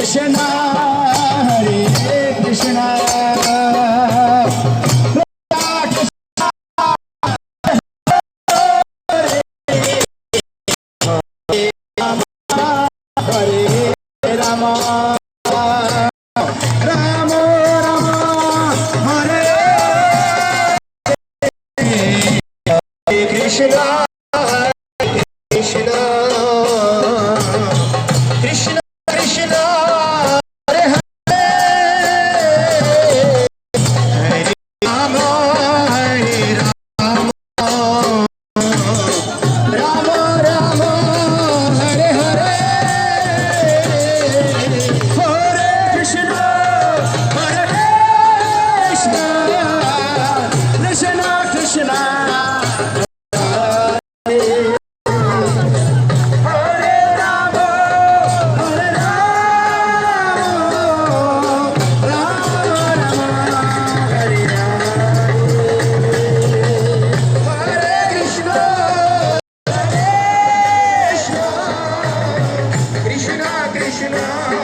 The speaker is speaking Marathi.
कृष्णा हरे कृष्णा रामा, हरे रमा रम हरे हरे कृष्णा कृष्ण Krishna